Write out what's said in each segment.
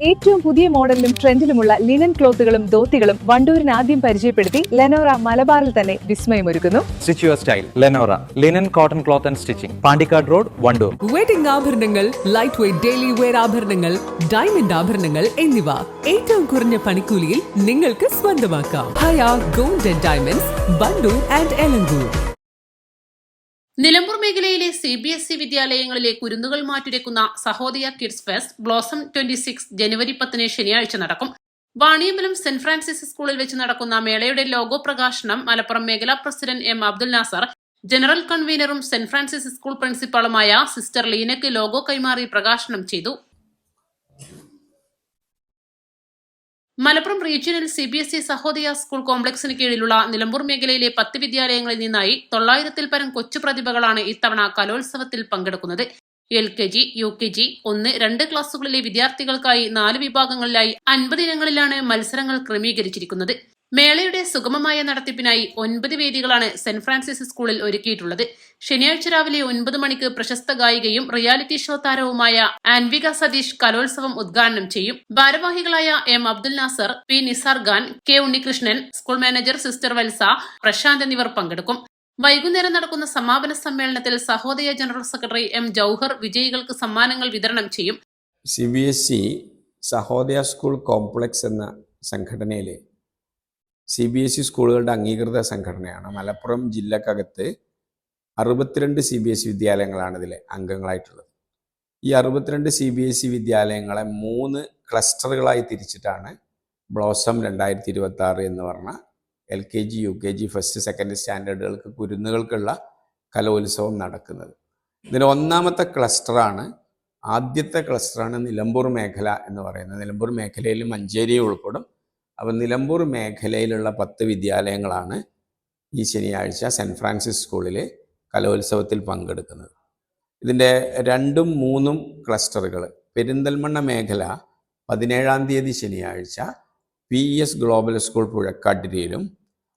ഏറ്റവും പുതിയ മോഡലിലും ട്രെൻഡിലുമുള്ള ലിനൻ ക്ലോത്തുകളും ധോത്തികളും വണ്ടൂരിന് ആദ്യം പരിചയപ്പെടുത്തി ലെനോറ മലബാറിൽ തന്നെ വിസ്മയമൊരുക്കുന്നു. Stitch your style Lenora linen cotton cloth and stitching Pandikkad road Wandoor wedding ആഭരണങ്ങൾ ലൈറ്റ് വെയിറ്റ് ഡെയിലി വെയർ ആഭരണങ്ങൾ ഡയമണ്ട് ആഭരണങ്ങൾ എന്നിവ. ഏറ്റവും കുറഞ്ഞ പണിക്കൂലിയിൽ നിങ്ങൾക്ക് സ്വന്തമാക്കാം. Haya gold and diamonds Wandoor and Elankur Nilambur മേഖലയിലെ സി ബി എസ് ഇ വിദ്യാലയങ്ങളിലെ കുരുന്നുകൾ മാറ്റുരയ്ക്കുന്ന Sahodaya kids fest blossom twenty six ജനുവരി പത്തിന് ശനിയാഴ്ച നടക്കും. വാണിയമ്പലം സെന്റ് ഫ്രാൻസിസ് സ്കൂളിൽ വെച്ച് നടക്കുന്ന മേളയുടെ ലോഗോ പ്രകാശനം മലപ്പുറം മേഖലാ president M Abdul Nasar general കൺവീനറും saint Francis school പ്രിൻസിപ്പാളുമായ സിസ്റ്റർ ലീനയ്ക്ക് ലോഗോ കൈമാറി പ്രകാശനം ചെയ്തു. Malappuram regional C B S E Sahodaya school കോംപ്ലക്സിന് കീഴിലുള്ള നിലമ്പൂർ മേഖലയിലെ പത്ത് വിദ്യാലയങ്ങളിൽ നിന്നായി തൊള്ളായിരത്തിൽ പരം കൊച്ചു പ്രതിഭകളാണ് ഇത്തവണ കലോത്സവത്തിൽ പങ്കെടുക്കുന്നത്. L K G U K G ഒന്ന് രണ്ട് ക്ലാസുകളിലെ വിദ്യാർത്ഥികൾക്കായി നാല് വിഭാഗങ്ങളിലായി അൻപത് ഇനങ്ങളിലാണ് മത്സരങ്ങൾ ക്രമീകരിച്ചിരിക്കുന്നത്. മേളയുടെ സുഗമമായ നടത്തിപ്പിനായി ഒൻപത് വേദികളാണ് സെന്റ് ഫ്രാൻസിസ് സ്കൂളിൽ ഒരുക്കിയിട്ടുള്ളത്. ശനിയാഴ്ച രാവിലെ ഒൻപത് മണിക്ക് പ്രശസ്ത ഗായികയും റിയാലിറ്റി ഷോ താരവുമായ ആൻവിക സതീഷ് കലോത്സവം ഉദ്ഘാടനം ചെയ്യും. ഭാരവാഹികളായ M Abdul Nasar P Nisar Khan K Unnikrishnan school manager sister Valsa Prashanth എന്നിവർ പങ്കെടുക്കും. വൈകുന്നേരം നടക്കുന്ന സമാപന സമ്മേളനത്തിൽ Sahodaya general secretary M Jouhar വിജയികൾക്ക് സമ്മാനങ്ങൾ വിതരണം ചെയ്യും. C B S E Sahodaya school complex എന്ന സംഘടനയിലെ സി ബി എസ് ഇ സ്കൂളുകളുടെ അംഗീകൃത സംഘടനയാണ്. മലപ്പുറം ജില്ലക്കകത്ത് അറുപത്തിരണ്ട് സി ബി എസ് ഇ വിദ്യാലയങ്ങളാണ് ഇതിൽ അംഗങ്ങളായിട്ടുള്ളത്. ഈ അറുപത്തിരണ്ട് സി ബി എസ് ഇ വിദ്യാലയങ്ങളെ മൂന്ന് ക്ലസ്റ്ററുകളായി തിരിച്ചിട്ടാണ് ബ്ലോസം രണ്ടായിരത്തി ഇരുപത്തി ആറ് എന്ന് പറഞ്ഞ L K G U K G first second സ്റ്റാൻഡേർഡുകൾക്ക് കുരുന്നുകൾക്കുള്ള കലോത്സവം നടക്കുന്നത്. ഇതിന് ഒന്നാമത്തെ ക്ലസ്റ്ററാണ് ആദ്യത്തെ ക്ലസ്റ്ററാണ് നിലമ്പൂർ മേഖല എന്ന് പറയുന്നത്. നിലമ്പൂർ മേഖലയിൽ മഞ്ചേരി ഉൾപ്പെടും. അപ്പം നിലമ്പൂർ മേഖലയിലുള്ള പത്ത് വിദ്യാലയങ്ങളാണ് ഈ ശനിയാഴ്ച സെന്റ് ഫ്രാൻസിസ് സ്കൂളിൽ കലോത്സവത്തിൽ പങ്കെടുക്കുന്നത്. ഇതിന്റെ രണ്ടും മൂന്നും ക്ലസ്റ്ററുകൾ പെരിന്തൽമണ്ണ മേഖല പതിനേഴാം തീയതി ശനിയാഴ്ച പി എസ് ഗ്ലോബൽ സ്കൂൾ പുഴക്കാട്ടിരിയിലും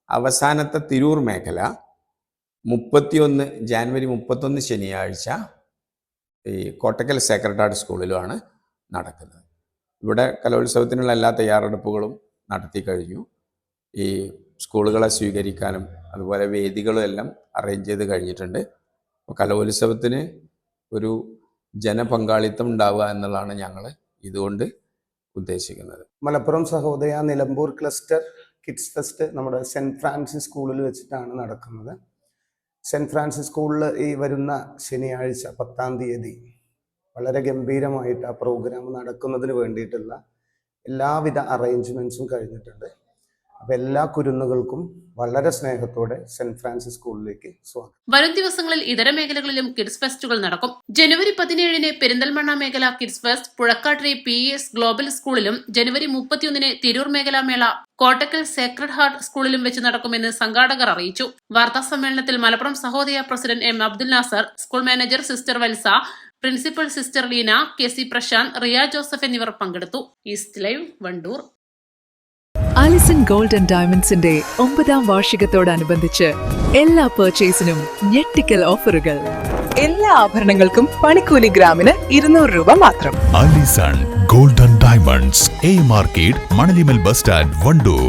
അവസാനത്തെ തിരൂർ മേഖല മുപ്പത്തിയൊന്ന് ജാനുവരി മുപ്പത്തൊന്ന് ശനിയാഴ്ച ഈ കോട്ടക്കൽ സെക്രട്ടറി സ്കൂളിലുമാണ് നടക്കുന്നത്. ഇവിടെ കലോത്സവത്തിനുള്ള എല്ലാ തയ്യാറെടുപ്പുകളും നടത്തി കഴിഞ്ഞു. ഈ സ്കൂളുകളെ സ്വീകരിക്കാനും അതുപോലെ വേദികളും എല്ലാം അറേഞ്ച് ചെയ്ത് കഴിഞ്ഞിട്ടുണ്ട്. അപ്പോൾ കലോത്സവത്തിന് ഒരു ജനപങ്കാളിത്തം ഉണ്ടാവുക എന്നുള്ളതാണ് ഞങ്ങൾ ഇതുകൊണ്ട് ഉദ്ദേശിക്കുന്നത്. Malappuram Sahodaya Nilambur cluster kids fest നമ്മുടെ സെന്റ് ഫ്രാൻസിസ് സ്കൂളിൽ വെച്ചിട്ടാണ് നടക്കുന്നത്. സെന്റ് ഫ്രാൻസിസ് സ്കൂളിൽ ഈ വരുന്ന ശനിയാഴ്ച പത്താം തീയതി വളരെ ഗംഭീരമായിട്ട് ആ പ്രോഗ്രാം നടക്കുന്നതിന് വേണ്ടിയിട്ടുള്ള എല്ലാവിധ അറേഞ്ച്മെന്റ്സും കഴിഞ്ഞിട്ടുണ്ട്. അപ്പൊ എല്ലാ കുരുന്നുകൾക്കും വളരെ സ്നേഹത്തോടെ സെന്റ് ഫ്രാൻസിസ് സ്കൂളിലേക്ക് സ്വാഗതം. വരും ദിവസങ്ങളിൽ ഇതര മേഖലകളിലും കിഡ്സ് ഫെസ്റ്റുകൾ നടക്കും. ജനുവരി പതിനേഴിന് പെരിന്തൽമണ്ണ മേഖല kids fest Puzhakkattiri P S global സ്കൂളിലും ജനുവരി മുപ്പത്തിയൊന്നിന് തിരൂർ മേഖലാ മേള കോട്ടക്കൽ സേക്രഡ് ഹാർട്ട് സ്കൂളിലും വെച്ച് നടക്കുമെന്ന് സംഘാടകർ അറിയിച്ചു. വാർത്താ സമ്മേളനത്തിൽ Malappuram Sahodaya president M Abdul Nasar school manager sister Valsa principal sister Leena K C Prashanth Riya Joseph എന്നിവർ പങ്കെടുത്തു. East live Wandoor. Alison gold and ഡയമണ്ട്സിന്റെ ഒമ്പതാം വാർഷികത്തോടനുബന്ധിച്ച് എല്ലാ പർച്ചേസിനും ഞെട്ടിക്കൽ ഓഫറുകൾ. എല്ലാ ആഭരണങ്ങൾക്കും പണിക്കൂലി ഗ്രാമിന് ഇരുന്നൂറ് രൂപ മാത്രം. Alison golden diamonds A market Manalimal bus stand Wandoor.